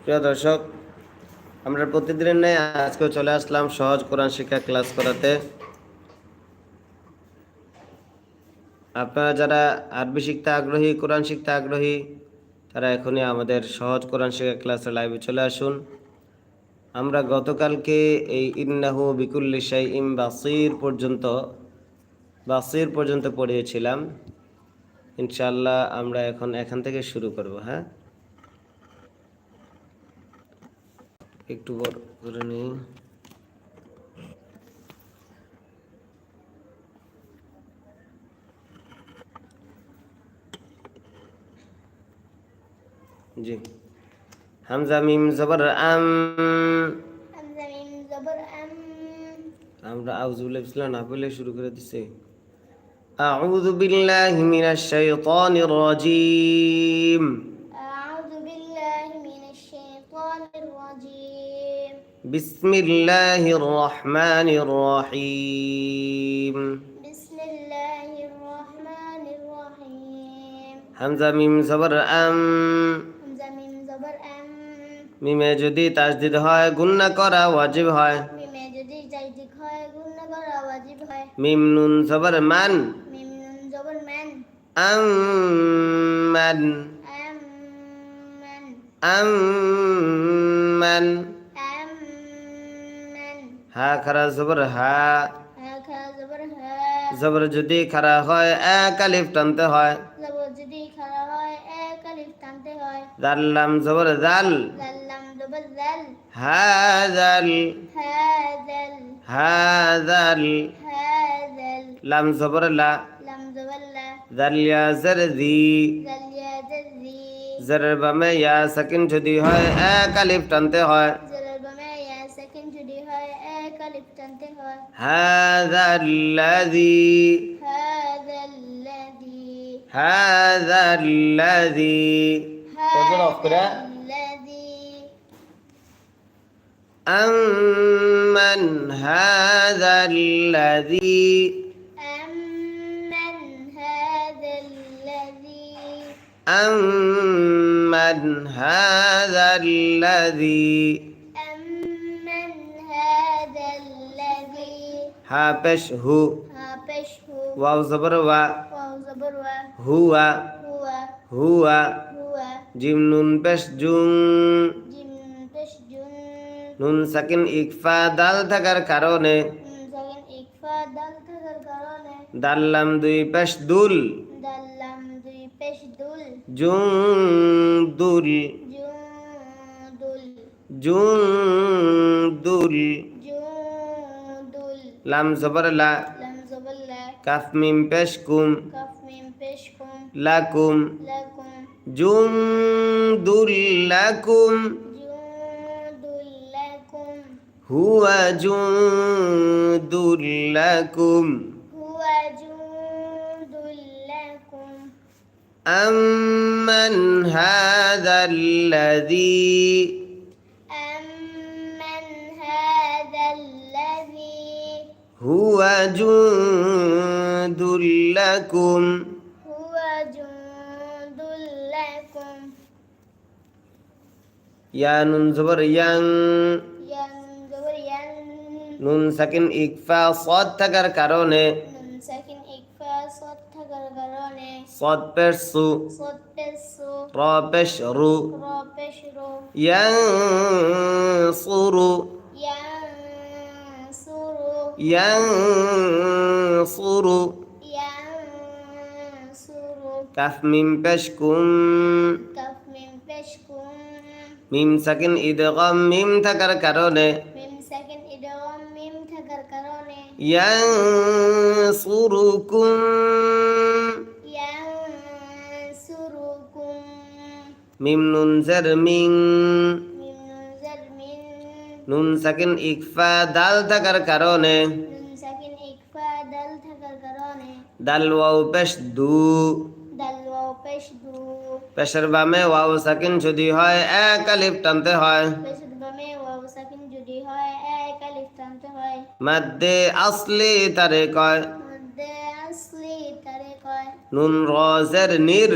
প্রিয় দর্শক, আমরা প্রতিদিনের ন্যায় আজকেও চলে আসলাম সহজ কোরআন শিক্ষা ক্লাস করাতে। আপনারা যারা আরবি শিখতে আগ্রহী, কোরআন শিখতে আগ্রহী, তারা এখনই আমাদের সহজ কোরআন শিক্ষা ক্লাসের লাইভে চলে আসুন। আমরা গতকালকে এই ইন্নাহু বিকুল্লি শাই ইম বাসির পর্যন্ত বাসির পর্যন্ত পড়িয়েছিলাম। ইনশাল্লাহ আমরা এখন এখান থেকে শুরু করব হ্যাঁ? একটু বড় করে নিই। জি। হামজা মিম জবর আম। আমরা আউযুবিল্লাহি বিসমিল্লাহ না বলে শুরু করে দিছি। আউযু বিল্লাহি মিনাশ শাইতানির রাজীম। بسم الله الرحمن الرحيم بسم الله الرحمن الرحيم হামজা মিম জবর আম হামজা মিম জবর আম মিমে যদি তাসদিদ হয় গুন্না করা ওয়াজিব হয় মিমে যদি জাইদিক হয় গুণ করা ওয়াজিব হয় মিম নুন জবর মান মিম নুন জবর মান আম মান আম মান আম মান আম মান হা খারা জবর হা। হা জবর যদি খারা হয় এক আলিফ টানতে হয়। জাল্লাম জবর জাল। জবর জাল। হাজাল হাযাল হাজাল লাম জবর লা। লাম জবর লা। জাল জর দি জাল ইয়া জাজি জর বামে ইয়া সাকিন যদি হয় এক আলিফ টানতে হয়। هذا الذي هذا الذي هذا الذي هذا. الذي أمن هذا الذي أمن هذا الذي أمن هذا الذي হাফেশ হু। ওয়াও জবর ওয়া। হুয়া। হুয়া। জিম নুন পেশ জুং নুন সাকিন ইকফা দাল থাকার কারণে। দাল্লাম দুই পেশ দুল। জুং দুল। জুং দুল। লাম জবর লা لم زبر لا কাফ মিম পেশ কুম كف من بشكم লাকুম لكم জুং দুল লাকুম جندل لكم হুয়া জুং দুল লাকুম هو جندل لكم أمن هذا الذي هو جند لكم هو جند لكم يا নুন জবর ইয়াং ينظر ين নুন সাকিন ইকফা সদ থাকার কারণে নুন সাকিন ইকফা সদ থাকার কারণে সদ পেশ সু সদ পেসু র পেশ রু র পেশ রো ইয়াং সুরু ইয়ানসুরু ইয়াং সুরু ইয়ানসুরু কাফ মিম পেশ কুম কাফ মিম সাকিন ইদগাম মিম থাকার কারণে মিম সাকিন ইদগাম মিম থাকার কারণে ইয়ানসুরুকুম ইয়ানসুরুকুম মিম নুন জের মিং নুন সাকিন ইকফা দাল থাকার কারণে। দাল ওয়াও পেশ দু। পেশের বামে ওয়াও সাকিন যদি হয় এক আলিফ টানতে হয়। মাদ্দে আসলি তারে কয়। নুন রজের নির।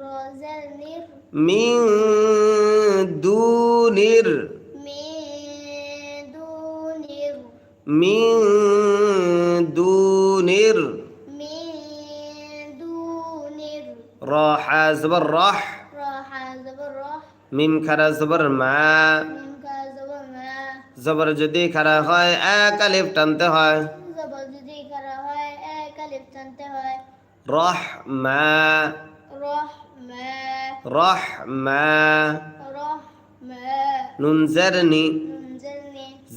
রোজার নির। دونر মিন দুনির من دونر রহা জবর রহ راح زبر راح মিম খারা জবর মা من كا زبر ما জবর যদি খারা হয় এক আলিফ টানতে হয় زبر جدي كرا هاي এক আলিফ টানতে হয় রহ মা রাহ মা রহ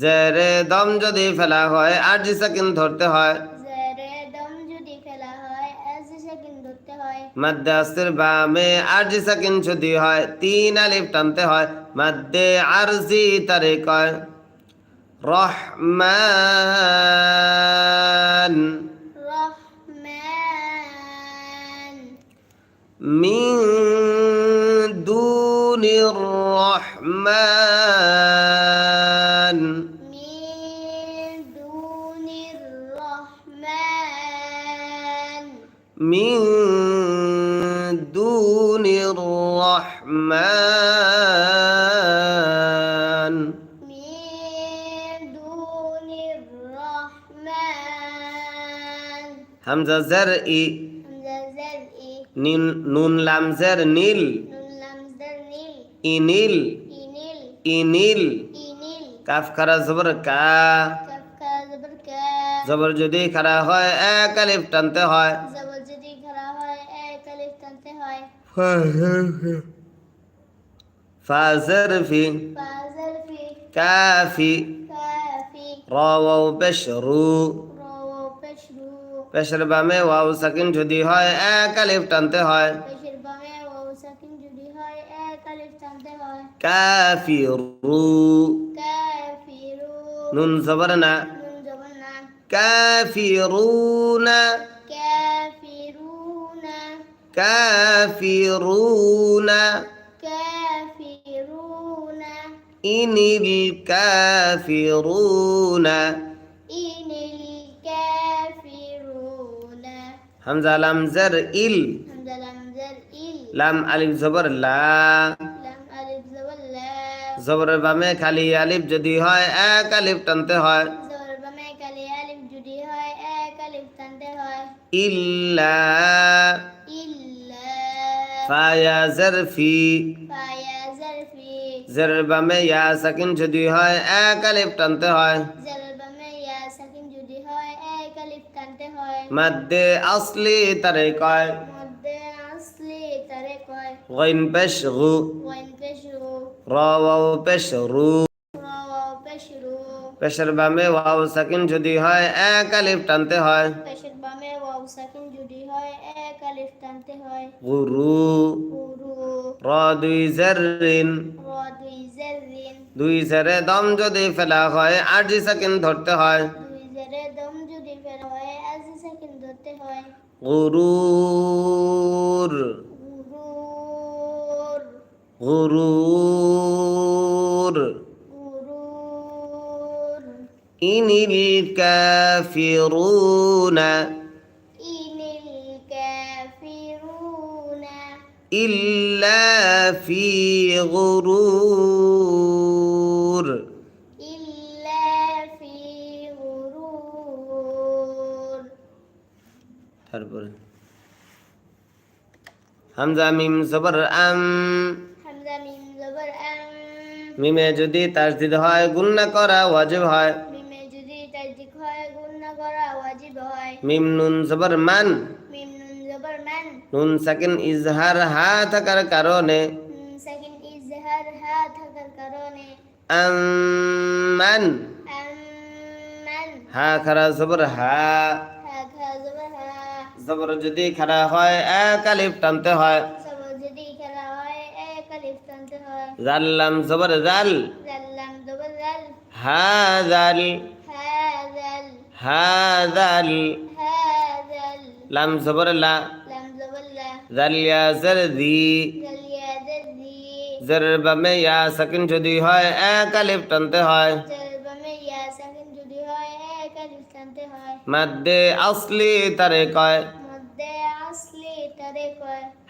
জেরে দম যদি ফেলা হয় আর জি সেকেন্ড ধরতে হয়। জেরে দম যদি ফেলা হয় সেকেন্ড ধরতে হয়। মাদ্দে আসির বামে আর জি সেকেন্ড যদি হয় তিন আলিফ টানতে হয়। মাদ্দে আরজি তারে কয় রহমান। রহমান। মিন দুনির রহমান। হামজা জার ই। নুন নীল। ই নীল। ই নীল। কাফ খারা জবর কা। জবর যদি খারা হয় এক আলিফ টানতে হয়। জবর যদি ফাজার ফি। কাফি। কাফি। রাওয়া বাশরু। পেশরু বামে ওয়াও সাকিন যদি হয় এক আলিফ টানতে হয়। কাফিরু। নুন জবর না। কাফিরুনা। কাফিরুনা। কাফিরুনা। কাফিরুনা। ইনিল কাফিরুনা। ইনিল হামজা লাম জের ইল। লাম আলিফ জবর লা। জবরের বামে খালি আলিফ যদি হয় এক আলিফ টানতে হয়। বামে ইল্লা। ফায়া জারফি জের ইয়া সাকিন যদি হয় এক আলিফ টানতে হয়। মাদ্দে আসলি তারে কয়? ওয়াইন পেশরু। রাও পেশরু। পেশের। বামে ওয়াও সাকিন যদি হয় এক আলিফ টানতে হয়। পেশের বামে ওয়াও সাকিন যদি হয় এক আলিফ টানতে হয়। গুরু। র দুই জেরিন র দুই জাররিন দুই জেরে দম যদি ফেলা হয় আট জি সেকেন্ড ধরতে হয়। হয় গুরুর গুরুর গুরুর গুরুর ইনিল কাফিরুনা ইনিল কাফিরুনা হামজা মিম জবর আম। হামজা মিম জবর আম। মিমে যদি তাসদিদ হয় গুন্না করা ওয়াজিব হয়। মিমে যদি তাজদিক হয় করা ওয়াজিব হয়। মিম নুন জবর মান। মিম নুন জবর মান। নুন সাকিন ইজহার হা থাকার কারণে। নুন সাকিন ইজহার হা থাকার কারণে। আম্মান আম্মান হা খারা হা জবর হা। জবর যদি খারা হয় এক আলিফ টানতে হয়। সবর যদি খেলা হয় এক টানতে হয়। জাল্লাম জবর জাল। হা জাল। হা জাল। লাম জবর লা। লাম জবর লা। জাল ইয়া জর দি জাল জর বামে সাকিন যদি এক আলিফ টানতে জাল বামে ইয়া সাকিন যদি হয় এক আলিফ টানতে হয়। মাদ্দে আসলি তারে কয়।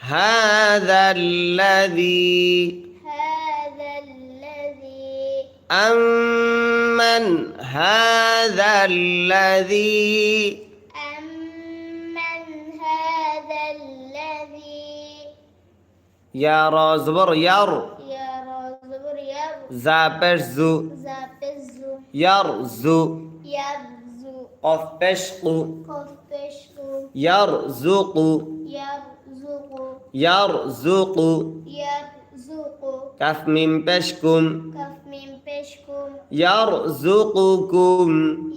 هذا الذي هذا الذي أمن هذا الذي أمن هذا الذي يرى زبر ير يرى زبر ير زابش زو زابزو. يرزو. يبزو قف بشقو كفشكو يرزق يرزق ইয়ারযুকু ইয়ারযুকু কাফ মিম পেশকুম কাফ মিম পেশকুম ইয়ারযুকুকুম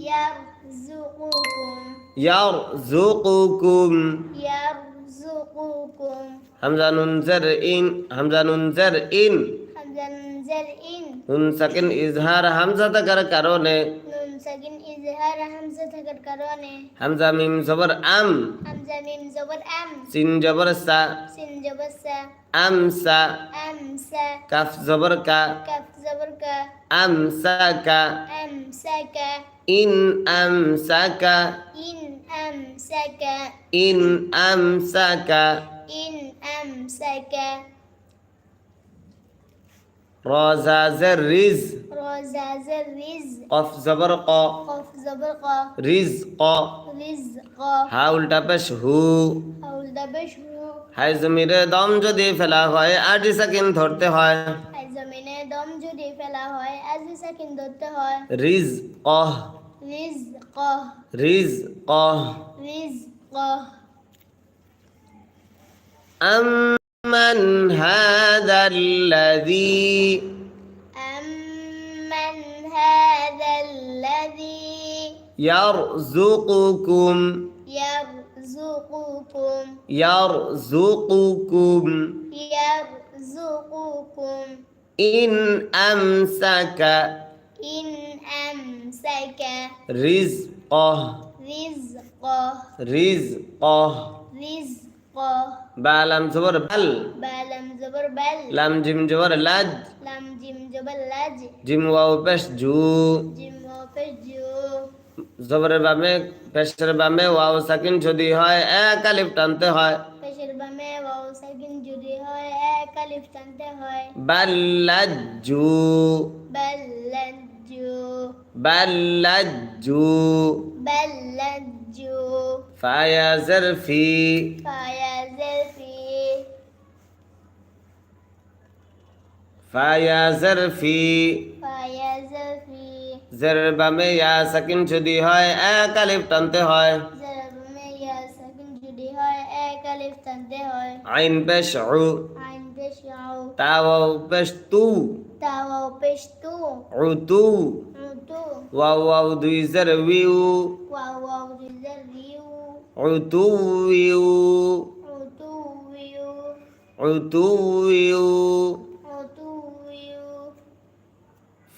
ইয়ারযুকুকুম ইয়ারযুকুকুম ইয়ারযুকুকুম হামজা নুন জার ইন হামজা নুন জার ইন হামজা নুন জার ইন নুন সাকিন ইজহার হামজা থাকার কারণে নুন সাকিন ইজহার হামজা থাকার কারণে হামজা মিম জবর আম হামজা মিম জবর আম সিন জবর সা সিন জবর সা আমসা আমসা কাফ জবর কা কাফ জবর কা আমসাকা আমসাকা ইন আমসাকা ইন আমসাকা ইন আমসাকা ইন আমসাকা রজাজের রিজ রজাজের রিজ কফ জবর ক কফ জবর ক রিজ ক রিজ ক হা উল্টা পেশ হু হা উল্টা হাই জমিরে দম যদি ফেলা হয় আটি সেকেন্ড ধরতে হয় হাই জমিনে দম যদি ফেলা হয় আজি সেকেন্ড ধরতে হয় রিজ ক রিজ ক রিজ ক রিজ ক আম أمن هذا الذي أمن هذا الذي يرزقكم يرزقكم يرزقكم يرزقكم إن أمسك إن أمسك رزقه رزقه رزقه رزقه বা লাম জবর বাল। বা লাম জবর বাল। লাম জিম জবর লাজ। লাম জিম জবর লাজ। জিম ওয়াও পেশ জু। জিম ওয়াও পেশ জু। জবরের বামে পেশের বামে ওয়াও সাকিন যদি হয় এক আলিফ টানতে হয়। পেশের বামে ওয়াও সাকিন যদি হয় এক আলিফ টানতে হয়। বাল্লাজু বাল্লাজু বাল্লাজু বাল্লাজু ফায়াজের ফি ফায়া ফায়াজের ফি ফায়াজের ফি জেরের বামে ইয়া সাকিন যদি হয় এক আলিফ টানতে হয়। যার বামে ইয়া সাকিন যদি হয় এক আলিফ টানতে হয়। আইন পেশ উ আইন পেশাও। তাওয়াও পেশ তু তাওয়াও পেশতু। উ তু উতু। ওয়াও ওয়াও দুই জের উইউ ওয়াও ওয়াও রিজার রিউ উ তু উইউ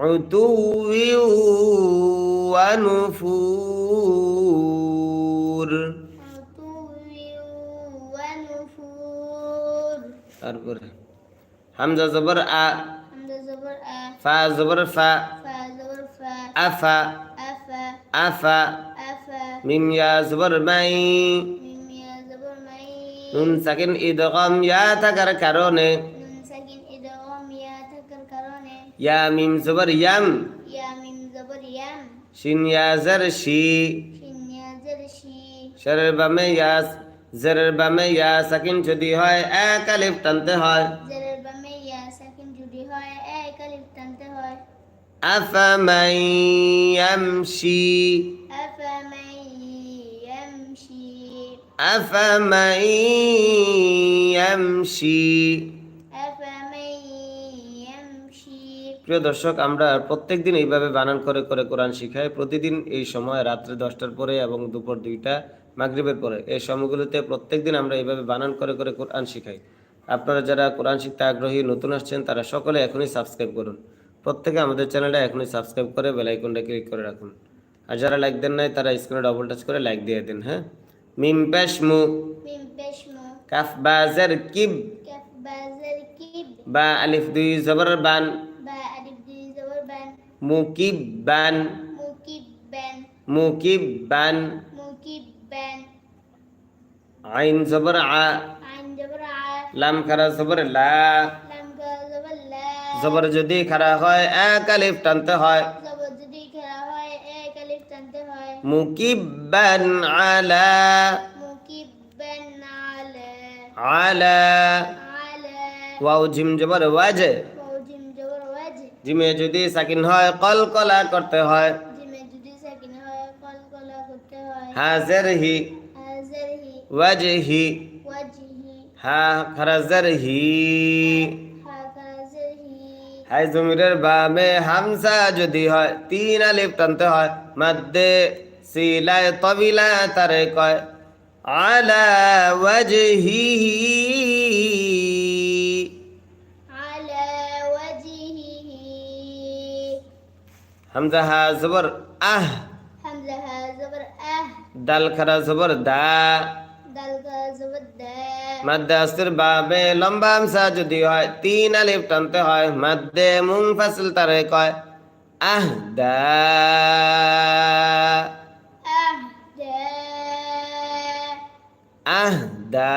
عتو ونفور আতুইউ ওয়ানুফুর তারপরে হামজা জবর আ হামজা জবর আ ফা জবর ফা ফা জবর ফা আফা আফা আফা আফা মিম ইয়া জবর মাই মিম ইয়া জবর মাই নুন সাকিন ইদগাম ইয়া থাকার কারণে ইয়া মিম জবর ইয়াম ইয়া মিম জবর ইয়াম শিন ইয়া জার শি শিন ইয়া জার শি শরের বামে ইয়াস জেরের বামে ইয়া সাকিন যদি হয় এক আলিফ টানতে হয়। জেরের বামে ইয়া সাকিন যদি হয় এক আলিফ টানতে হয়। আফামাই ইয়ামশি। আফামাই ইয়ামশি। আফামাই ইয়ামশি। প্রিয় দর্শক আমরা প্রত্যেক দিন এইভাবে বানান করে করে কোরআন শিখাই। প্রতিদিন এই সময় রাত্রে দশটার পরে এবং দুপুর দুইটা মাগরীবের পরে। এই সময়গুলোতে প্রত্যেক দিন আমরা এইভাবে বানান করে করে কোরআন শিখাই। আপনারা যারা কোরআন শিখতে আগ্রহী নতুন আসছেন তারা সকলে এখনই সাবস্ক্রাইব করুন। প্রত্যেকে আমাদের চ্যানেলটা এখনই সাবস্ক্রাইব করে বেলাইকনটা ক্লিক করে রাখুন। আর যারা লাইক দেন নাই তারা স্ক্রিনে ডবল টাচ করে লাইক দিয়ে দিন হ্যাঁ? মিম পেশমু। কাফ বাজার কিব। কাফ বাজার কিব। বা আলিফ দুই জবর বান। মুকিব্বান। মুকিব্বান। মুকিব্বান। মুকিব্বান। আইন জবর আ। আইন লাম খারা জবর লা। লাম জবর যদি খারা হয় এক আলিফ টানতে হয়। জবর যদি খারা হয় আলা। আলা। ওয়াও জিম জবর ওয়াজে। জিমে যদি সাকিন হয় কলকলা করতে হয় জিমে যদি সাকিন হয় কল কলা করতে হয় হাজার হি হাজারহি ওয়াজহি ওয়াজহি হা খারাজার হি হাজারহি হাই জমিরের বামে হামসা যদি হয় তিন আলিফ টানতে হয় মাদ্দে সিলায় তবিলা তারে কয় আলা ওয়াজহিহি হামজা হা জবর আহ। হামজা হা দাল খারা জবর দা। দাল খারা মাদ্দে আসির বাবে লম্বা হামসা যদি হয় তিন আলিফ টানতে হয় মাদ্দে মুনফাসিল তারে কয় আহ দা। আহ দা। আহ দা।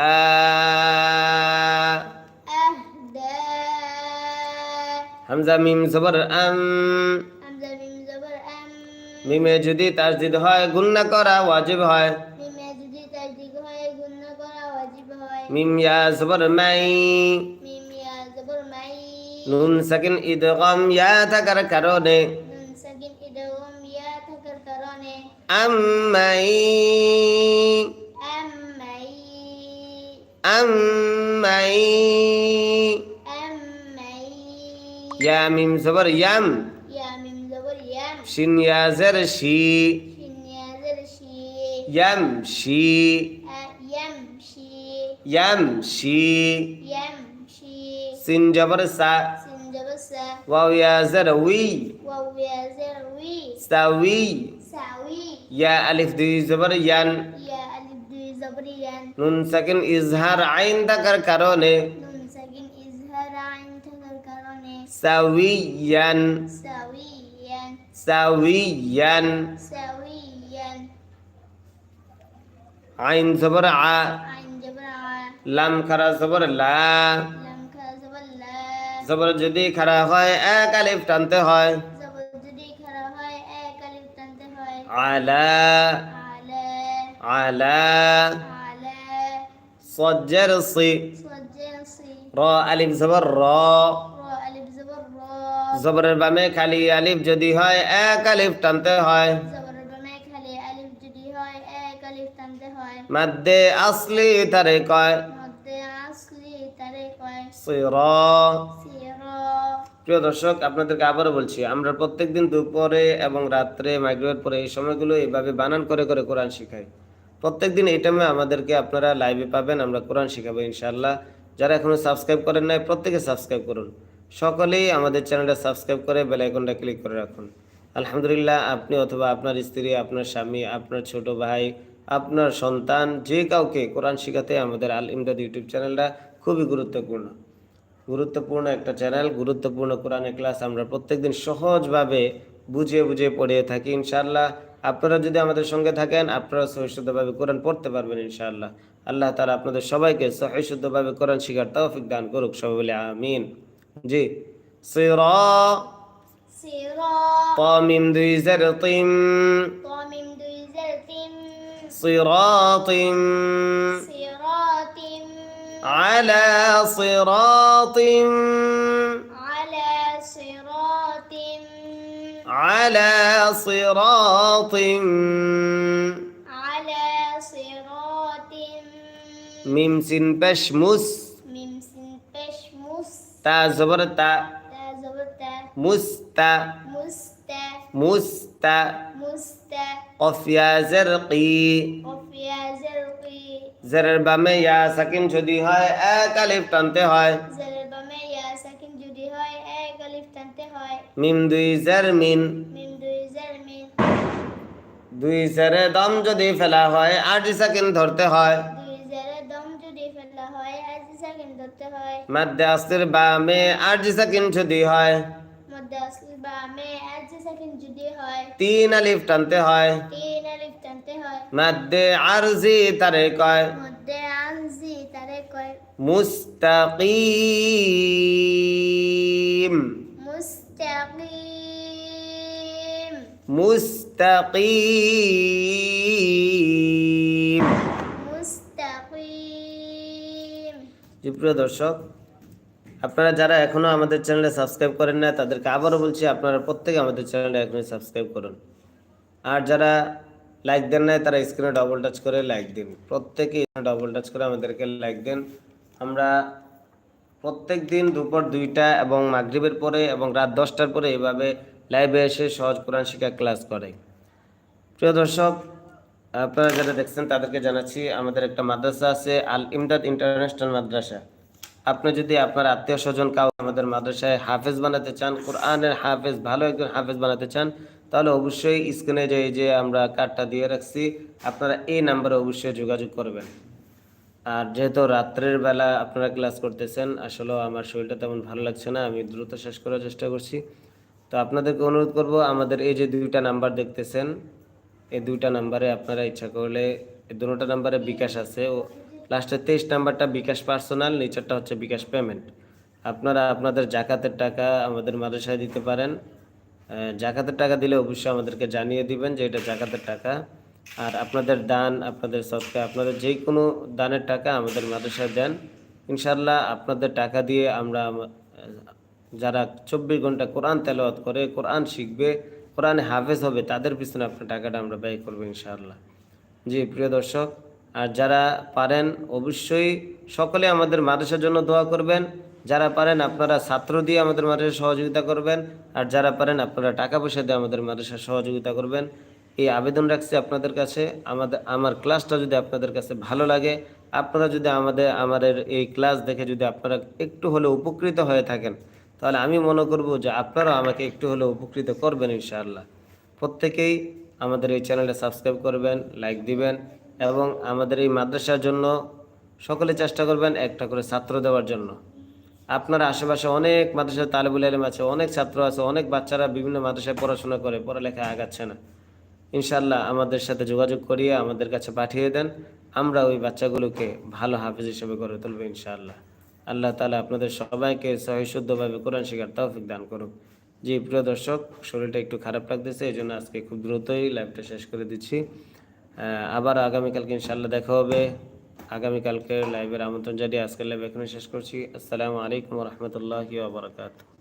হামজা মিম জবর আম। মিমে যদি তাসদিদ হয় গুন্না করা ওয়াজিব হয়। মিমে ইয়া জবর মাই। নুন সাকিন ইদগম ইয়া থাকার কারণে। আম্মাই আম্মাই ইয়া মিম জবর ইয়াম। ইয়া ইয়াম শিন ইয়া জের শি ইয়া ইয়ামশি ইয়ামশি সিন জবর সা ওয়াও ইয়া জের উই সাউই সাউই ইয়া আলিফ দুই জবর ইয়ান ইয়া নুন সাকিন ইজহার আইন থাকার কারণে সাউইয়ান সাউইয়ান সাউইয়ান। সাউইয়ান। আইন জবর আ। আইন জবর আ। লাম খারা জবর লা। লাম খা জবর লা। জবর যদি খারা হয় এক আলিফ টানতে হয়। জবর যদি খারা হয় এক আলিফ টানতে হয়। আলা। আলা। আলা। আলা। সজ্জের সি। সজ্জের সি। র আলিফ জবর র। জবরের বামে খালি আলিফ যদি হয় এক আলিফ টানতে হয়। মাদ্দে আসলি তারে কয়। মধ্যে আসলি তারে কয়। সির। সির। প্রিয় দর্শক আপনাদেরকে আবারও বলছি আমরা প্রত্যেকদিন দুপুরে এবং রাত্রে মাইগ্রেট পরে এই সময়গুলো এইভাবে বানান করে করে কোরআন শিখাই। প্রত্যেকদিন এই টাইমে আমাদেরকে আপনারা লাইভে পাবেন আমরা কোরআন শিখাবো ইনশাল্লাহ যারা এখনও সাবস্ক্রাইব করেন নাই প্রত্যেকে সাবস্ক্রাইব করুন। সকলেই আমাদের চ্যানেলটা সাবস্ক্রাইব করে বেল আইকনটা ক্লিক করে রাখুন। আলহামদুলিল্লাহ, আপনি অথবা আপনার স্ত্রী, আপনার স্বামী, আপনার ছোট ভাই, আপনার সন্তান, যে কাউকে কোরআন শিখাতে আমাদের আল ইমদাদ ইউটিউব চ্যানেলটা খুবই গুরুত্বপূর্ণ। গুরুত্বপূর্ণ একটা চ্যানেল, গুরুত্বপূর্ণ কোরআনের ক্লাস আমরা প্রত্যেকদিন সহজভাবে বুঝিয়ে বুঝিয়ে পড়িয়ে থাকি ইনশাআল্লাহ। আপনারা যদি আমাদের সঙ্গে থাকেন, আপনারা সহিষ্ণুভাবে কোরআন পড়তে পারবেন ইনশাআল্লাহ। আল্লাহ তালা আপনাদের সবাইকে সহিষ্ণুভাবে কোরআন শিখার তৌফিক দান করুক, সবাই বলে আমিন। জি সিরা সিরা তামিম দুই জার তিম তামিম দুই জের তিম সিরাতিম সিরাতিম على صراط على صراط على صراط على صراط মিম সিন পেশ মুস তা জবর তা মুস্তা মুস্তা কফিয়া জরকি জেরের বামে ইয়া সাকিম যদি হয় এক আলিফ টানতে হয়। মিম দুই জের মিন। দুই জেরে দম যদি ফেলা হয় আট সেকেন্ড ধরতে হয়। মাদ্দে আসির বামে সাকিন যদি হয়। মে আজ সাকিন যদি হয়। তিন আলিফ টানতে হয়। তিন আলিফ টানতে হয়। মাদ্দে আরজি তারে কয়। মধ্যে আনজি তারে কয়। মুস্তাকিম। মুস্তাকিম। মুস্তাকিম। মুস্তাকিম। প্রিয় দর্শক আপনারা যারা এখনও আমাদের চ্যানেলে সাবস্ক্রাইব করেন না তাদেরকে আবারও বলছি, আপনারা প্রত্যেকে আমাদের চ্যানেলে এখনই সাবস্ক্রাইব করুন। আর যারা লাইক দেন নাই, তারা স্ক্রিনে ডবল টাচ করে লাইক দিন। প্রত্যেকে ডবল টাচ করে আমাদেরকে লাইক দেন। আমরা প্রত্যেক দিন দুপুর দুইটা এবং মাগরিবের পরে এবং রাত দশটার পরে এভাবে লাইভে এসে সহজ কোরআন শিক্ষা ক্লাস করে। প্রিয় দর্শক, আপনারা যারা দেখছেন, তাদেরকে জানাচ্ছি, আমাদের একটা মাদ্রাসা আছে আল ইমদাদ ইন্টারন্যাশনাল মাদ্রাসা। আপনি যদি আপনার আত্মীয় স্বজন কাউ আমাদের মাদ্রাসায় হাফেজ বানাতে চান, কোরআনের হাফেজ, ভালো একজন হাফেজ বানাতে চান, তাহলে অবশ্যই স্ক্রিনে যে এই যে আমরা কার্ডটা দিয়ে রাখছি, আপনারা এই নাম্বারে অবশ্যই যোগাযোগ করবেন। আর যেহেতু রাত্রের বেলা আপনারা ক্লাস করতেছেন আসলে আমার শরীরটা তেমন ভালো লাগছে না, আমি দ্রুত শেষ করার চেষ্টা করছি। তো আপনাদেরকে অনুরোধ করব, আমাদের এই যে দুইটা নাম্বার দেখতেছেন, এই দুইটা নাম্বারে আপনারা ইচ্ছা করলে, এই দুটো নাম্বারে বিকাশ আছে, ও লাস্টের তেইশ নাম্বারটা বিকাশ পার্সোনাল, নিচেরটা হচ্ছে বিকাশ পেমেন্ট। আপনারা আপনাদের জাকাতের টাকা আমাদের মাদ্রাসায় দিতে পারেন। জাকাতের টাকা দিলে অবশ্যই আমাদেরকে জানিয়ে দিবেন যে এটা জাকাতের টাকা। আর আপনাদের দান, আপনাদের সৎকা আপনাদের যে কোনো দানের টাকা আমাদের মাদ্রাসায় দেন। ইনশাল্লাহ আপনাদের টাকা দিয়ে আমরা যারা চব্বিশ ঘণ্টা কোরআন তেলাওয়াত করে, কোরআন শিখবে, কোরআনে হাফেজ হবে, তাদের পিছনে আপনার টাকাটা আমরা ব্যয় করব ইনশাআল্লাহ। জি, প্রিয় দর্শক আর যারা পারেন অবশ্যই সকলে আমাদের মাদ্রাসার জন্য দোয়া করবেন। যারা পারেন আপনারা ছাত্র দিয়ে আমাদের মাদ্রাসা সহযোগিতা করবেন। আর যারা পারেন আপনারা টাকা পয়সা দিয়ে আমাদের মাদ্রাসা সহযোগিতা করবেন। এই আবেদন রাখছি আপনাদের কাছে। আমাদের, আমার ক্লাসটা যদি আপনাদের কাছে ভালো লাগে, আপনারা যদি আমাদের আমাদের এই ক্লাস দেখে যদি আপনারা একটু হলেও উপকৃত হয়ে থাকেন, তাহলে আমি মনে করব যে আপনারাও আমাকে একটু হলেও উপকৃত করবেন ইনশাআল্লাহ। প্রত্যেকেই আমাদের এই চ্যানেলটা সাবস্ক্রাইব করবেন, লাইক দিবেন এবং আমাদের এই মাদ্রাসার জন্য সকলে চেষ্টা করবেন একটা করে ছাত্র দেওয়ার জন্য। আপনার আশেপাশে অনেক মাদ্রাসায় তালেবুল আলম আছে, অনেক ছাত্র আছে, অনেক বাচ্চারা বিভিন্ন মাদ্রাসায় পড়াশোনা করে, পড়ালেখা আগাচ্ছে না। ইনশাল্লাহ আমাদের সাথে যোগাযোগ করিয়ে আমাদের কাছে পাঠিয়ে দেন, আমরা ওই বাচ্চাগুলোকে ভালো হাফিজ হিসেবে গড়ে তুলবো ইনশাআল্লাহ। আল্লাহ তালা আপনাদের সবাইকে সহিশুদ্ধভাবে কোরআন শিকার তৌফিক দান করুক। জি, প্রিয় দর্শক, শরীরটা একটু খারাপ লাগতেছে এই জন্য আজকে খুব দ্রুতই লাইভটা শেষ করে দিচ্ছি। আবার আগামীকালকে ইনশাল্লাহ দেখা হবে। আগামীকালকে লাইভের আমন্ত্রণ জানিয়ে আজকের লাইভ এখানে শেষ করছি। আসসালামু আলাইকুম রহমতুল্লাহ ওবরাকাতু